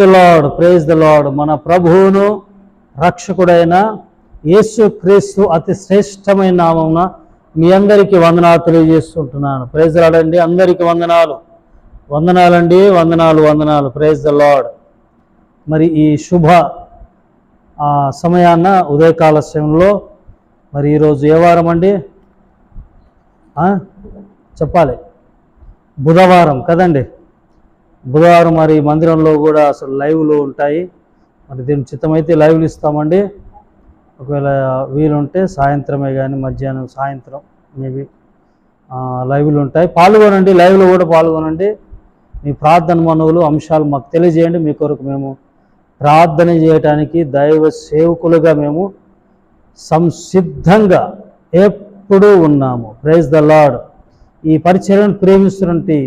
The lord praise the lord మన ప్రభువును రక్షకుడైన యేసు క్రీస్తు అతి శ్రేష్టమైన నామమున మీ అందరికీ వందనాలు తెలియజేస్తుంటున్నాను. ప్రేజ్ రాడండి అందరికీ వందనాలు. వందనాలండి వందనాలు వందనాలు. ప్రేజ్ ద లాడ్ మరి ఈ శుభ సమయాన సమయాన్న ఉదయకాల సమయంలో మరి ఈరోజు ఏ వారం అండి? చెప్పాలి. బుధవారం కదండి? బుధవారం మరి మందిరంలో కూడా అసలు లైవ్లు ఉంటాయి. మరి దీని చిత్తమైతే లైవ్లు ఇస్తామండి. ఒకవేళ వీలుంటే సాయంత్రమే కానీ మధ్యాహ్నం సాయంత్రం మేబీ లైవ్లు ఉంటాయి. పాల్గొనండి లైవ్లో కూడా పాల్గొనండి. మీ ప్రార్థన మనవులు అంశాలు మాకు తెలియజేయండి. మీ కొరకు మేము ప్రార్థన చేయటానికి దైవ సేవకులుగా మేము సంసిద్ధంగా ఎప్పుడూ ఉన్నాము. Praise the lord. ఈ పరిచయం ప్రేమిస్తున్నటువంటి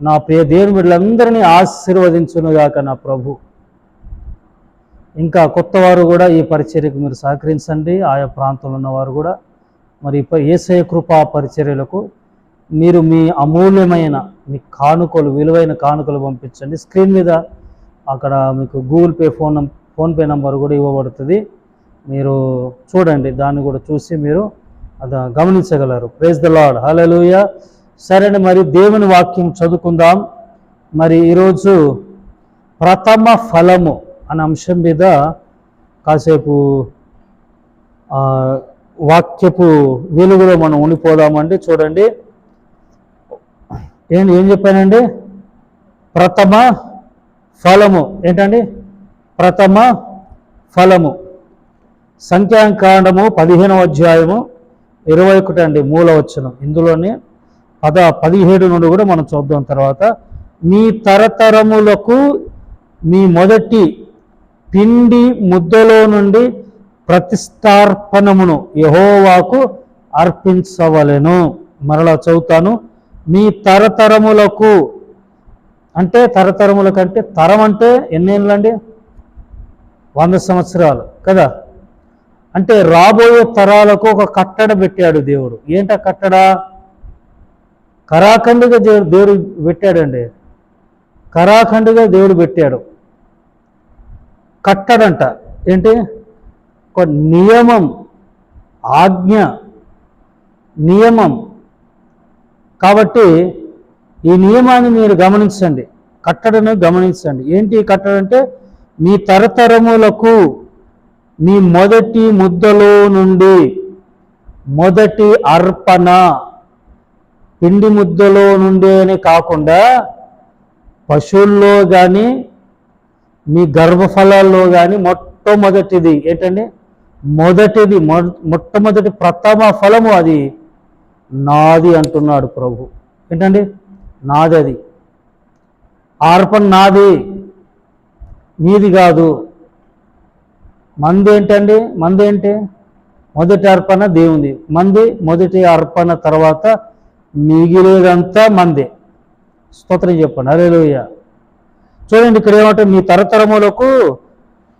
నా ప్రియ దేవుని వీళ్ళందరినీ ఆశీర్వదించునుగాక నా ప్రభు. ఇంకా కొత్త వారు కూడా ఈ పరిచర్యకు మీరు సహకరించండి. ఆయా ప్రాంతంలో ఉన్నవారు కూడా. మరి ఏసయ కృపా పరిచర్యలకు మీరు మీ అమూల్యమైన మీ కానుకలు విలువైన కానుకలు పంపించండి. స్క్రీన్ మీద అక్కడ మీకు Google pay phone PhonePe number కూడా ఇవ్వబడుతుంది. మీరు చూడండి. దాన్ని కూడా చూసి మీరు అది గమనించగలరు. ప్రేజ్ ద లాడ్ హలలుయ సరే మరి దేవుని వాక్యం చదువుకుందాం. మరి ఈరోజు ప్రథమ ఫలము అనే అంశం మీద కాసేపు వాక్యపు వెలుగులో మనం ఉండిపోదామండి. చూడండి. ఏం ఏం చెప్పానండి? ప్రథమ ఫలము. ఏంటండి? ప్రథమ ఫలము. సంఖ్యాకాండము పదిహేనవ అధ్యాయము ఇరవై ఒకటి అండి మూలవచనం ఇందులోనే పద పదిహేడు నుండి కూడా మనం చూద్దాం తర్వాత. మీ తరతరములకు మీ మొదటి పిండి ముద్దలో నుండి ప్రతిష్టార్పణమును యహోవాకు అర్పించవలెను. మరలా చదువుతాను. మీ తరతరములకు అంటే తరతరముల కంటే తరం అంటే ఎన్నేళ్ళండి వంద సంవత్సరాలు కదా? అంటే రాబోయే తరాలకు ఒక కట్టడ పెట్టాడు దేవుడు. ఏంట కట్టడ? కరాఖండిగా దేవుడు దేవుడు పెట్టాడండి. కరాఖండిగా దేవుడు పెట్టాడు. కట్టడంట. ఏంటి? ఒక నియమం ఆజ్ఞ నియమం. కాబట్టి ఈ నియమాన్ని మీరు గమనించండి. కట్టడను గమనించండి. ఏంటి కట్టడంటే అంటే? మీ తరతరములకు మీ మొదటి ముద్దలో నుండి మొదటి అర్పణ. పిండి ముద్దలో నుండే అని కాకుండా పశువుల్లో కానీ మీ గర్భఫలాల్లో కానీ మొట్టమొదటిది ఏంటండి? మొదటిది మొట్టమొదటి ప్రథమ ఫలము అది. నాది అంటున్నాడు ప్రభు. ఏంటండి? నాది అది ఆర్పణ నాది. మీది కాదు. మంది ఏంటండి? మంది ఏంటి? మొదటి అర్పణ దేవుంది మంది మొదటి అర్పణ తర్వాత మిగిలేదంతా మందే. స్తోత్రం చెప్పండి. అరేలోయ చూడండి ఇక్కడ ఏమంటే మీ తరతరములకు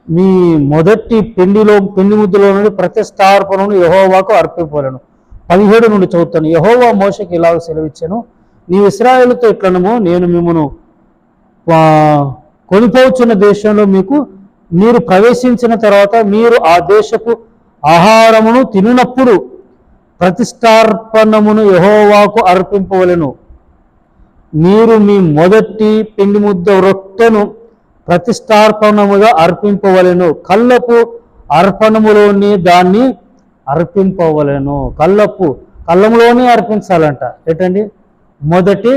మీ మొదటి పిండిలో పెండి ముద్దులో నుండి ప్రతిష్టార్పణను యహోవాకు అర్పింపలను. పదిహేడు నుండి చదువుతాను. యహోవా మోసకి ఇలాగ సెలవిచ్చాను నీ ఇస్రాయేలుతో ఇట్లనము నేను మిమ్మను కొనిపోవచ్చున్న దేశంలో మీకు మీరు ప్రవేశించిన తర్వాత మీరు ఆ దేశపు ఆహారమును తినినప్పుడు ప్రతిష్టార్పణమును యహోవాకు అర్పింపవలెను. మీరు మీ మొదటి పిండి ముద్ద రొట్టెను ప్రతిష్టార్పణముగా అర్పింపవలెను. కళ్ళపు అర్పణములోని దాన్ని అర్పింపవలను. కళ్ళపు కళ్ళములోనే అర్పించాలంట. ఏంటండి? మొదటి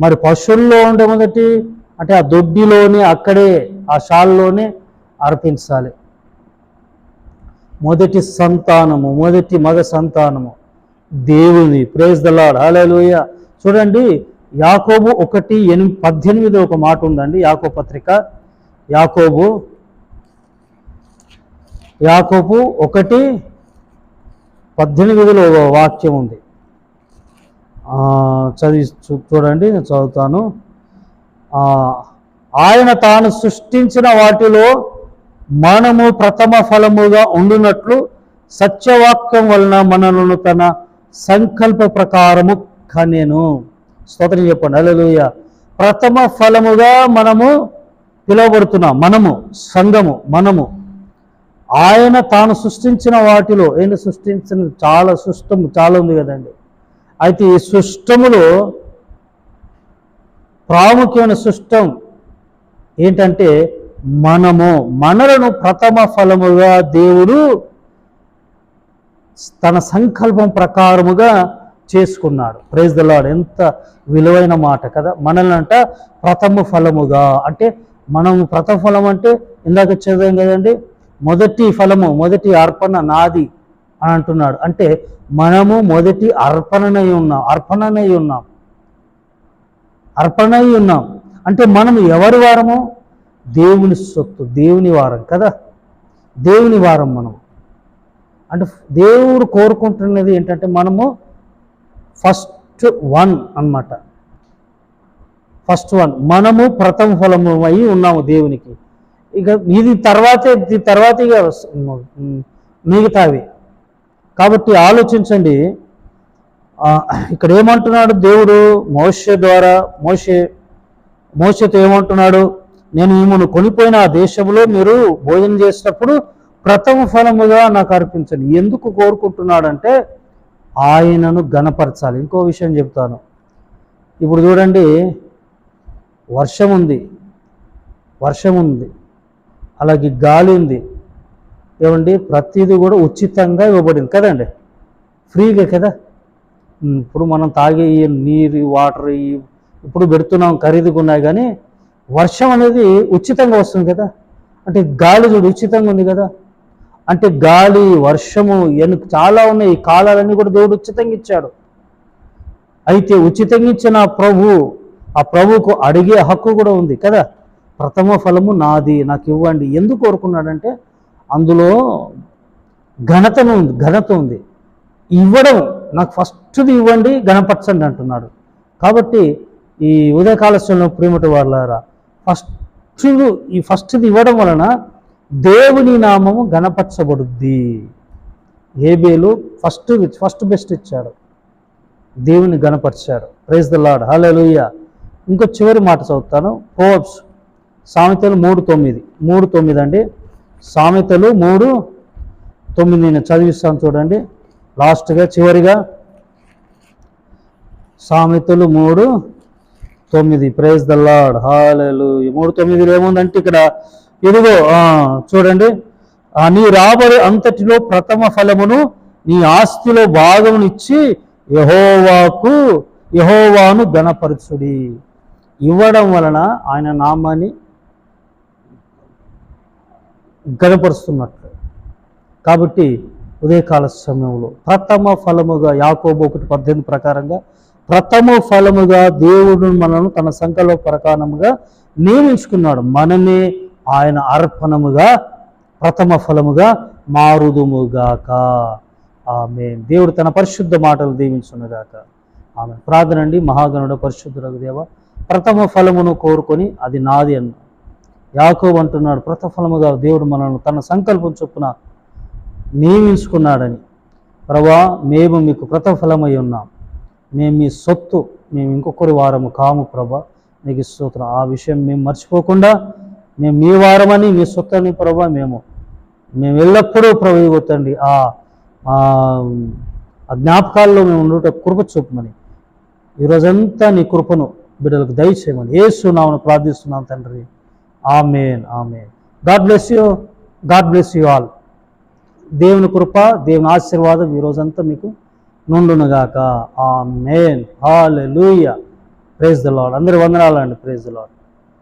మరి పశువుల్లో ఉండే మొదటి అంటే ఆ దొడ్డిలోనే అక్కడే ఆ షాల్లోనే అర్పించాలి. మొదటి సంతానము మొదటి మగ సంతానము. దేవుని ప్రేజ్ దలాడ్ హాలేలుయ చూడండి యాకోబు ఒకటి ఎనిమిది పద్దెనిమిది ఒక మాట ఉందండి యాకో పత్రిక. యాకోబు యాకోబు ఒకటి పద్దెనిమిదిలో ఒక వాక్యం ఉంది. చదివి చూ- చూడండి నేను చదువుతాను. ఆయన తాను సృష్టించిన వాటిలో మనము ప్రథమ ఫలముగా ఉండునట్లు సత్యవాక్యం వలన మనలను తన సంకల్ప ప్రకారము కనెను. స్తోత్రం చెప్పండి. అలెలుయ ప్రథమ ఫలముగా మనము పిలువబడుతున్నాం. మనము సంఘము మనము. ఆయన తాను సృష్టించిన వాటిలో ఏంటి సృష్టించిన? చాలా సృష్టము చాలా ఉంది కదండి. అయితే ఈ సృష్టములో ప్రాముఖ్యమైన సృష్టం ఏంటంటే మనము మనలను ప్రథమ ఫలముగా దేవుడు తన సంకల్పం ప్రకారముగా చేసుకున్నాడు. ప్రేజ్ ద ఎంత విలువైన మాట కదా. మనల్ని అంట ప్రథమ ఫలముగా. అంటే మనం ప్రథమ ఫలం అంటే ఇందాక చదివాం కదండి మొదటి ఫలము మొదటి అర్పణ నాది అని అంటున్నాడు. అంటే మనము మొదటి అర్పణనై ఉన్నాం అర్పణనై ఉన్నాం అర్పణై ఉన్నాం. అంటే మనం ఎవరి వారము? దేవుని సొత్తు దేవుని వారం కదా? దేవుని వారం మనం. అంటే దేవుడు కోరుకుంటున్నది ఏంటంటే మనము ఫస్ట్ వన్ అన్నమాట. ఫస్ట్ వన్ మనము ప్రథమ ఫలము అయి ఉన్నాము దేవునికి. ఇక ఇది తర్వాతే తర్వాత ఇక మిగతావి. కాబట్టి ఆలోచించండి. ఇక్కడ ఏమంటున్నాడు దేవుడు? మోష ద్వారా మోషే మోషతో ఏమంటున్నాడు? నేను ఈమెను కొనిపోయిన ఆ దేశంలో మీరు భోజనం చేసేటప్పుడు ప్రథమ ఫలముగా నాకు అర్పించండి. ఎందుకు కోరుకుంటున్నాడంటే ఆయనను గణపరచాలి ఇంకో విషయం చెప్తాను. ఇప్పుడు చూడండి వర్షం ఉంది. వర్షం ఉంది. అలాగే గాలి ఉంది. ఏమండి? ప్రతిదీ కూడా ఉచితంగా ఇవ్వబడింది కదండి? ఫ్రీగా కదా? ఇప్పుడు మనం తాగే ఈ నీరు వాటర్ ఇప్పుడు పెడుతున్నాం ఖరీదుగా కానీ వర్షం అనేది ఉచితంగా వస్తుంది కదా? అంటే గాలి చూడు ఉచితంగా ఉంది కదా? అంటే గాలి వర్షము ఎన్ని చాలా ఉన్నాయి. ఈ కాలాలన్నీ కూడా దేవుడు ఉచితంగా ఇచ్చాడు. అయితే ఉచితంగా ఇచ్చిన ప్రభు ఆ ప్రభువుకు అడిగే హక్కు కూడా ఉంది కదా? ప్రథమ ఫలము నాది నాకు ఇవ్వండి. ఎందుకు కోరుకున్నాడంటే అందులో ఘనతను ఉంది ఘనత ఉంది. ఇవ్వడం నాకు ఫస్ట్ది ఇవ్వండి గణపరచండి అంటున్నాడు. కాబట్టి ఈ ఉదయకాల సమయంలో ప్రేమటి వాళ్ళారా ఫస్ట్ ఈ ఫస్ట్ది ఇవ్వడం వలన దేవుని నామము గణపరచబడుద్ది. ఏబేలు ఫస్ట్ ఫస్ట్ బెస్ట్ ఇచ్చాడు. దేవుని గణపరిచాడు. ప్రైజ్ ద లాడ్ హలోయ ఇంకో చివరి మాట చదువుతాను. పోబ్స్ సామెతలు మూడు తొమ్మిది. మూడు తొమ్మిది అండి. సామెతలు మూడు తొమ్మిది నేను చదివిస్తాను చూడండి. లాస్ట్గా చివరిగా సామెతలు మూడు తొమ్మిది. ప్రైజ్ ద లాడ్ హాలలు మూడు తొమ్మిదిలో ఏముందంటే ఇక్కడ ఇదిగో చూడండి. నీ రాబడి అంతటిలో ప్రథమ ఫలమును నీ ఆస్తిలో భాగమునిచ్చి యహోవాకు యహోవాను గణపరచుడి ఇవ్వడం వలన ఆయన నామాన్ని గణపరుస్తున్నట్లు కాబట్టి ఉదయకాల సమయంలో ప్రథమ ఫలముగా యాకోబు ఒకటి పద్దెనిమిది ప్రకారంగా ప్రథమ ఫలముగా దేవుడు మనను తన సంకల్ప ప్రకారముగా నియమించుకున్నాడు. మనమే ఆయన అర్పణముగా ప్రథమ ఫలముగా మారుదుముగాక. ఆమె దేవుడు తన పరిశుద్ధ మాటలు దీవించునుగాక. ఆమె ప్రార్థన అండి. మహాగణుడు పరిశుద్ధులకు దేవ ప్రథమ ఫలమును కోరుకొని అది నాది అన్న. యాకోబు అంటున్నాడు ప్రథమ ఫలముగా దేవుడు మనల్ని తన సంకల్పం చొప్పున నియమించుకున్నాడని. ప్రభా మేము మీకు ప్రతిఫలమై ఉన్నాం. మేము మీ సొత్తు మేము ఇంకొకరి వారము కాము ప్రభా. నీకు స్తోత్రం. ఆ విషయం మేము మర్చిపోకుండా మేము మీ వారమని మీ సొత్తని ప్రభ మేము మేము ఎల్లప్పుడూ ప్రభు ఆ జ్ఞాపకాల్లో మేము ఉండుట కృప చూపమని. ఈరోజంతా నీ కృపను బిడ్డలకు దయచేయమని. ఏసునామను ప్రార్థిస్తున్నాను తండ్రి. Amen amen. God bless you God bless you all. దేవుని కృప దేవుని ఆశీర్వాదం ఈ రోజంతా మీకు నుండునుగాక. Amen hallelujah praise the Lord అందరి వందనాలండి. Praise the lord